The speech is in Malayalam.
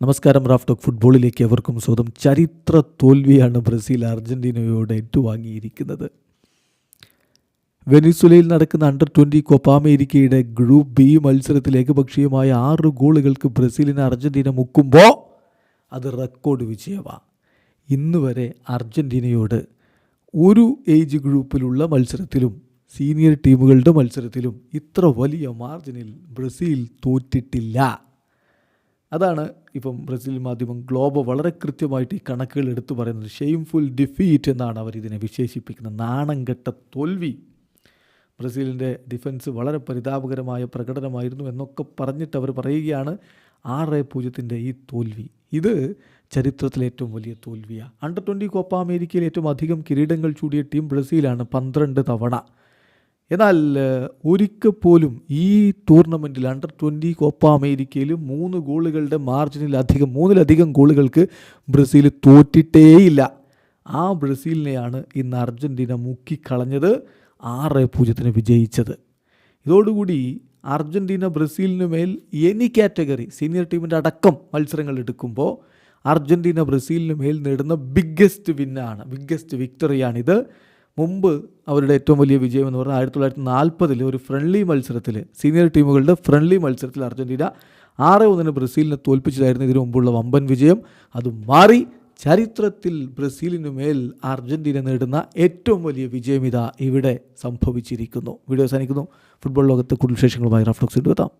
നമസ്കാരം റാഫ് റാഫ്റ്റോക്ക് ഫുട്ബോളിലേക്ക് എവർക്കും സ്വന്തം ചരിത്ര തോൽവിയാണ് ബ്രസീൽ അർജന്റീനയോട് ഏറ്റുവാങ്ങിയിരിക്കുന്നത്. വെനിസുലയിൽ നടക്കുന്ന അണ്ടർ ട്വന്റി കോപ്പ അമേരിക്കയുടെ ഗ്രൂപ്പ് ബി മത്സരത്തിൽ ഏകപക്ഷീയമായ ആറ് ഗോളുകൾക്ക് ബ്രസീലിനെ അർജന്റീന മുക്കുമ്പോൾ അത് റെക്കോർഡ് വിജയമാണ് ഇന്ന് വരെ അർജന്റീനയോട് ഒരു ഏജ് ഗ്രൂപ്പിലുള്ള മത്സരത്തിലും സീനിയർ ടീമുകളുടെ മത്സരത്തിലും ഇത്ര വലിയ മാർജിനിൽ ബ്രസീൽ തോറ്റിട്ടില്ല. അതാണ് ഇപ്പം ബ്രസീൽ മാധ്യമം ഗ്ലോബോ വളരെ കൃത്യമായിട്ട് ഈ കണക്കുകൾ എടുത്തു പറയുന്നത്. ഷെയിംഫുൾ ഡിഫീറ്റ് എന്നാണ് അവർ ഇതിനെ വിശേഷിപ്പിക്കുന്നത്. നാണംകെട്ട തോൽവി. ബ്രസീലിന്റെ ഡിഫൻസ് വളരെ പരിതാപകരമായ പ്രകടനമായിരുന്നു എന്നൊക്കെ പറഞ്ഞിട്ട് അവർ പറയുകയാണ് ആറ് പൂജ്യത്തിന്റെ ഈ തോൽവി. ഇത് ചരിത്രത്തിലെ ഏറ്റവും വലിയ തോൽവിയാണ് അണ്ടർ ട്വന്റി കോപ്പ അമേരിക്കയിൽ ഏറ്റവും അധികം കിരീടങ്ങൾ ചൂടിയ ടീം ബ്രസീലാണ് പന്ത്രണ്ട് തവണ. എന്നാൽ ഒരിക്കൽ പോലും ഈ ടൂർണമെന്റിൽ അണ്ടർ ട്വന്റി കോപ്പ അമേരിക്കയിൽ മൂന്ന് ഗോളുകളുടെ മാർജിനിൽ അധികം മൂന്നിലധികം ഗോളുകൾക്ക് ബ്രസീൽ തോറ്റിട്ടേയില്ല. ആ ബ്രസീലിനെയാണ് ഇന്ന് അർജന്റീന മുക്കിക്കളഞ്ഞത് ആറ് പൂജ്യത്തിന് വിജയിച്ചത്. ഇതോടുകൂടി അർജന്റീന ബ്രസീലിന് മേൽ എനി കാറ്റഗറി സീനിയർ ടീമിന്റെ അടക്കം മത്സരങ്ങൾ എടുക്കുമ്പോൾ അർജന്റീന ബ്രസീലിന് മേൽ നേടുന്ന ബിഗ്ഗസ്റ്റ് വിന്നാണ് ബിഗ്ഗസ്റ്റ് വിക്ടറിയാണിത് മുമ്പ് അവരുടെ ഏറ്റവും വലിയ വിജയം എന്ന് പറഞ്ഞാൽ ആയിരത്തി തൊള്ളായിരത്തി നാൽപ്പതിൽ ഒരു ഫ്രണ്ട്ലി മത്സരത്തിൽ സീനിയർ ടീമുകളുടെ ഫ്രണ്ട്ലി മത്സരത്തിൽ അർജന്റീന ആറ് ഒന്നിന് ബ്രസീലിനെ തോൽപ്പിച്ചതായിരുന്നു ഇതിനു മുമ്പുള്ള വമ്പൻ വിജയം. അത് മാറി ചരിത്രത്തിൽ ബ്രസീലിനു മേൽ അർജന്റീന നേടുന്ന ഏറ്റവും വലിയ വിജയം ഇതാ ഇവിടെ സംഭവിച്ചിരിക്കുന്നു. വീഡിയോ അവസാനിക്കുന്നു. ഫുട്ബോൾ ലോകത്ത് കൂടുതൽ വിശേഷങ്ങളുമായി റഫ്ലക്സ് എത്താം.